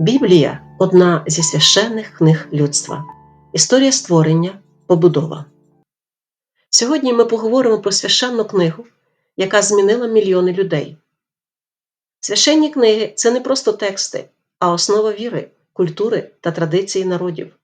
Біблія одна зі священних книг людства. Історія створення, побудова. Сьогодні ми поговоримо про священну книгу, яка змінила мільйони людей. Священні книги це не просто тексти, а основа віри, культури та традиції народів.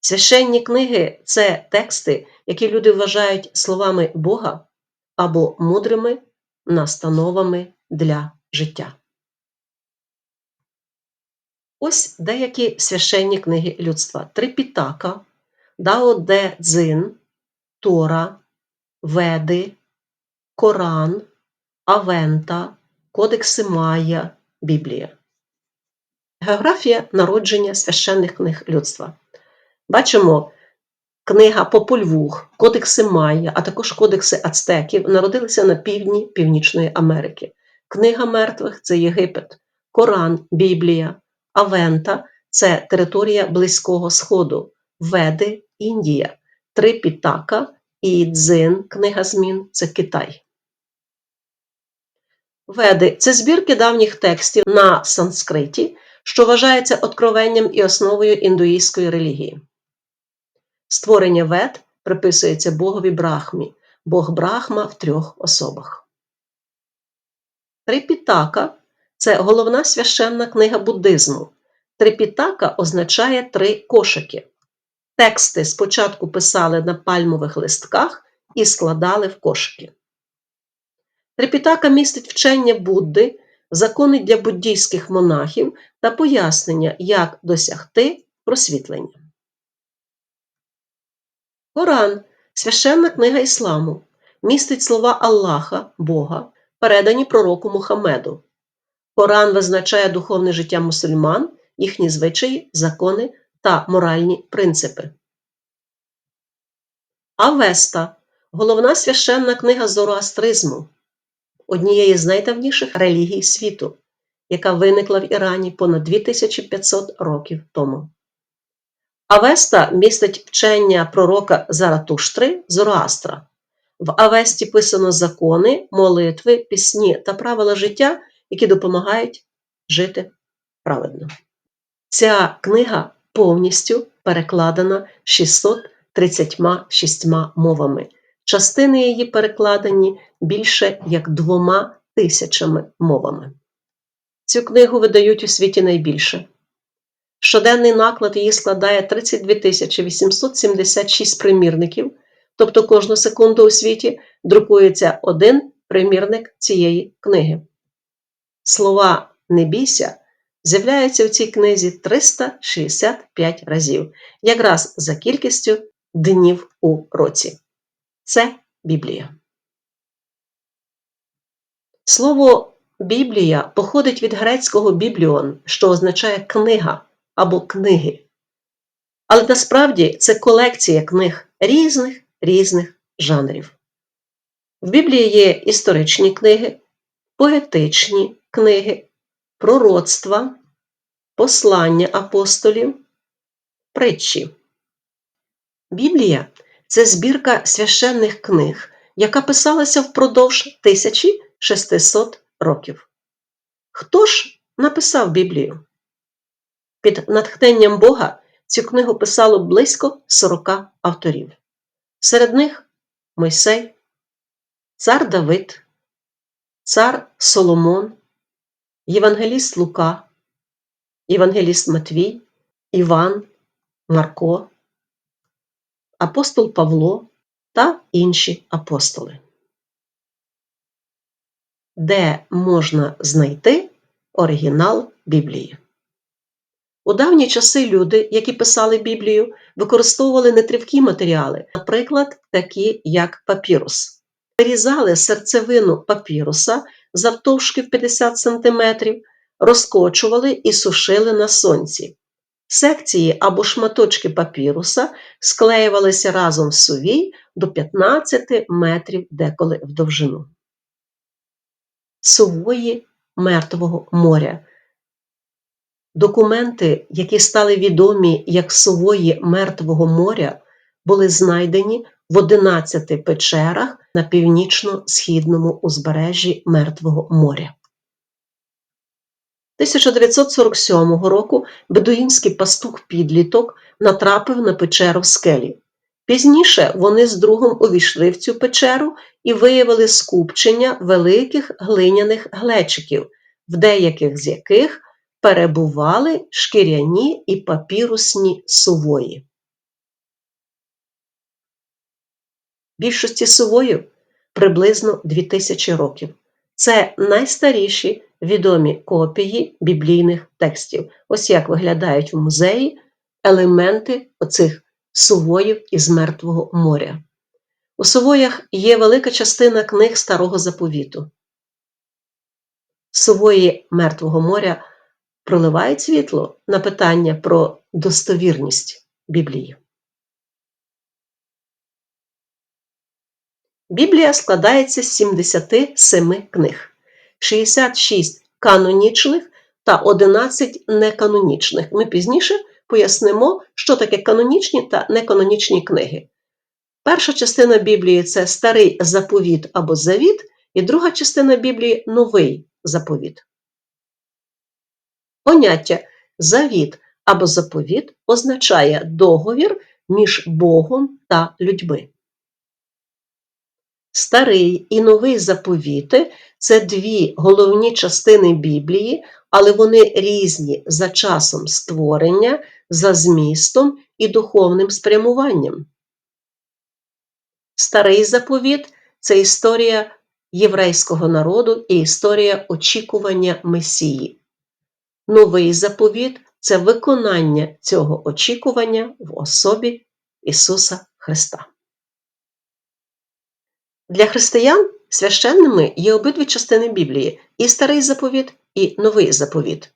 Священні книги це тексти, які люди вважають словами Бога або мудрими настановами для життя. Ось деякі священні книги людства: Трипітака, Дао Де Цзин, Тора, Веди, Коран, Авента, Кодекси Майя, Біблія. Географія народження священних книг людства. Бачимо, книга Попольвух, Кодекси Майя, а також Кодекси Ацтеків народилися на півдні Північної Америки. Книга мертвих це Єгипет, Коран, Біблія, Авента це територія Близького Сходу, Веди Індія, Трипітака і Дзин Книга Змін це Китай. Веди це збірки давніх текстів на санскриті, що вважається откровенням і основою індуїстської релігії. Створення вед приписується богові Брахмі, Бог Брахма в трьох особах. Трипітака це головна священна книга буддизму. Трипітака означає три кошики. Тексти спочатку писали на пальмових листках і складали в кошики. Трипітака містить вчення Будди, закони для буддійських монахів та пояснення, як досягти просвітлення. Коран священна книга ісламу, містить слова Аллаха, Бога, передані пророку Мухаммеду. Коран визначає духовне життя мусульман, їхні звичаї, закони та моральні принципи. Авеста головна священна книга зороастризму, однієї з найдавніших релігій світу, яка виникла в Ірані понад 2500 років тому. Авеста містить вчення пророка Заратуштри Зороастра. В Авесті писано закони, молитви, пісні та правила життя, які допомагають жити праведно. Ця книга повністю перекладена 636 мовами. Частини її перекладені більше як двома тисячами мовами. Цю книгу видають у світі найбільше. Щоденний наклад її складає 32 876 примірників, тобто кожну секунду у світі друкується один примірник цієї книги. Слова не бійся з'являються в цій книзі 365 разів, якраз за кількістю днів у році. Це Біблія. Слово Біблія походить від грецького бібліон, що означає книга або книги. Але насправді це колекція книг різних різних жанрів. В Біблії є історичні книги, поетичні книги, пророцтва, послання апостолів, притчі. Біблія це збірка священних книг, яка писалася впродовж 1600 років. Хто ж написав Біблію? Під натхненням Бога цю книгу писало близько 40 авторів. Серед них Мойсей, цар Давид, цар Соломон, Євангеліст Лука, Євангеліст Матвій, Іван, Марко, апостол Павло та інші апостоли. Де можна знайти оригінал Біблії? У давні часи люди, які писали Біблію, використовували нетривкі матеріали, наприклад, такі як папірус. Вирізали серцевину папіруса завтовшки в 50 см, розкочували і сушили на сонці. Секції або шматочки папіруса склеювалися разом в сувій до 15 метрів деколи в довжину. Сувої Мертвого моря Документи, які стали відомі як сувої Мертвого моря, були знайдені в 11 печерах на північно-східному узбережжі Мертвого моря. 1947 року бедуїнський пастух-підліток натрапив на печеру в скелі. Пізніше вони з другом увійшли в цю печеру і виявили скупчення великих глиняних глечиків, в деяких з яких перебували шкіряні і папірусні сувої. Більшості сувоїв приблизно 2000 років. Це найстаріші відомі копії біблійних текстів. Ось як виглядають в музеї елементи оцих сувоїв із Мертвого моря. У сувоях є велика частина книг Старого Заповіту. Сувої Мертвого моря проливають світло на питання про достовірність Біблії. Біблія складається з 77 книг, 66 канонічних та 11 неканонічних. Ми пізніше пояснимо, що таке канонічні та неканонічні книги. Перша частина Біблії це старий заповіт або завіт, і друга частина Біблії новий заповіт. Поняття завіт або заповіт означає договір між Богом та людьми. Старий і новий заповіти це дві головні частини Біблії, але вони різні за часом створення, за змістом і духовним спрямуванням. Старий заповіт це історія єврейського народу і історія очікування Месії. Новий заповіт це виконання цього очікування в особі Ісуса Христа. Для християн священними є обидві частини Біблії і старий заповіт, і новий заповіт.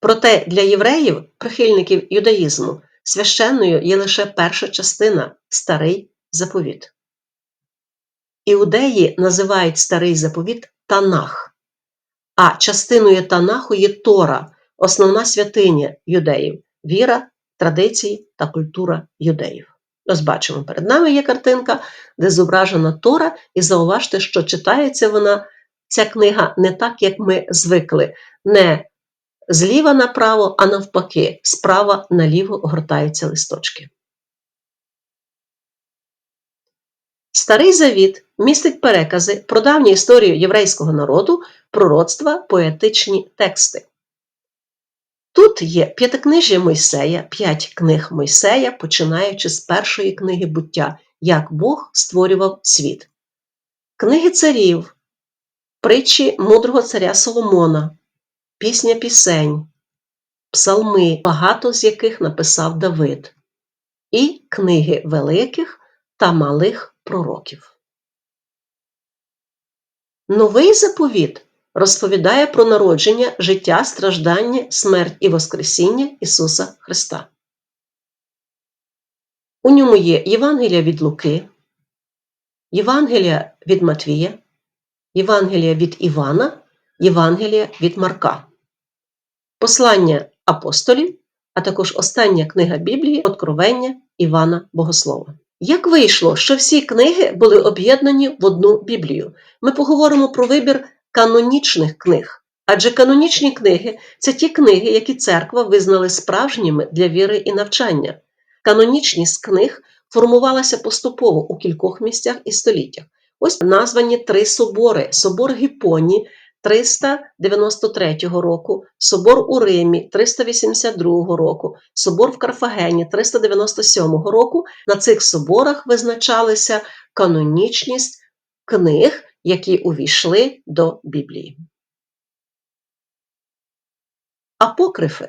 Проте для євреїв, прихильників юдаїзму, священною є лише перша частина старий заповіт. Іудеї називають старий заповіт Танах, а частиною Танаху є Тора, основна святиня юдеїв, віра, традиції та культура юдеїв. Ось бачимо, перед нами є картинка, де зображена Тора, і зауважте, що читається вона, ця книга не так, як ми звикли, не зліва направо, а навпаки, справа наліво гортаються листочки. Старий Завіт містить перекази про давню історію єврейського народу, пророцтва, поетичні тексти. Тут є п'ятикнижжя Мойсея, п'ять книг Мойсея, починаючи з першої книги буття, як Бог створював світ, книги царів, притчі мудрого царя Соломона, пісня пісень, псалми, багато з яких написав Давид, і книги великих та малих пророків. Новий заповіт розповідає про народження, життя, страждання, смерть і Воскресіння Ісуса Христа. У ньому є Євангелія від Луки, Євангелія від Матвія, Євангелія від Івана, Євангелія від Марка, Послання апостолів, а також остання книга Біблії Откровення Івана Богослова. Як вийшло, що всі книги були об'єднані в одну Біблію? Ми поговоримо про вибір канонічних книг. Адже канонічні книги це ті книги, які церква визнали справжніми для віри і навчання. Канонічність книг формувалася поступово у кількох місцях і століттях. Ось названі три собори: Собор Гіпоні 393 року, Собор у Римі 382 року, Собор в Карфагені 397 року. На цих соборах визначалася канонічність книг, які увійшли до Біблії. Апокрифи,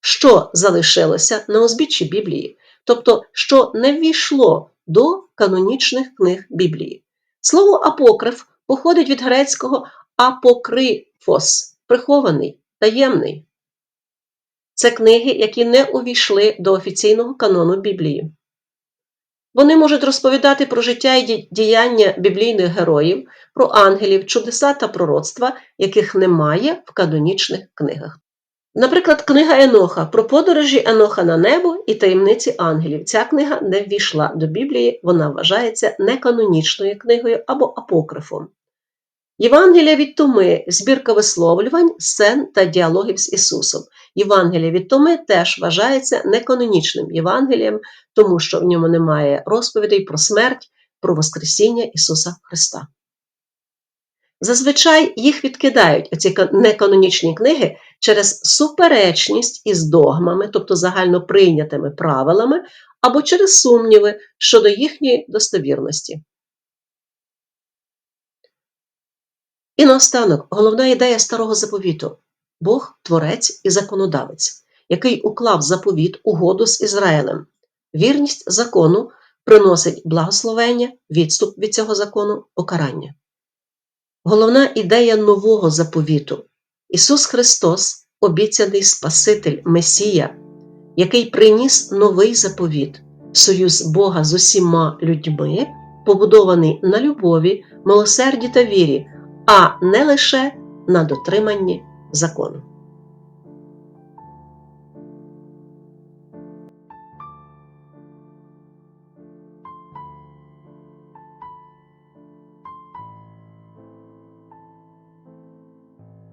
що залишилося на узбіччі Біблії, тобто, що не ввійшло до канонічних книг Біблії. Слово апокриф походить від грецького апокрифос прихований, таємний. Це книги, які не увійшли до офіційного канону Біблії. Вони можуть розповідати про життя і діяння біблійних героїв, про ангелів, чудеса та пророцтва, яких немає в канонічних книгах. Наприклад, книга Еноха про подорожі Еноха на небо і таємниці ангелів. Ця книга не ввійшла до Біблії, вона вважається неканонічною книгою або апокрифом. Євангелія від Томи збірка висловлювань, сцен та діалогів з Ісусом. Євангелія від Томи теж вважається неканонічним Євангелієм, тому що в ньому немає розповідей про смерть, про Воскресіння Ісуса Христа. Зазвичай їх відкидають оці неканонічні книги через суперечність із догмами, тобто загально прийнятими правилами, або через сумніви щодо їхньої достовірності. І наостанок, головна ідея старого заповіту Бог творець і законодавець, який уклав заповіт угоду з Ізраїлем. Вірність закону приносить благословення, відступ від цього закону, покарання. Головна ідея нового заповіту Ісус Христос, обіцяний Спаситель Месія, який приніс новий заповіт, союз Бога з усіма людьми, побудований на любові, милосерді та вірі, а не лише на дотриманні закону.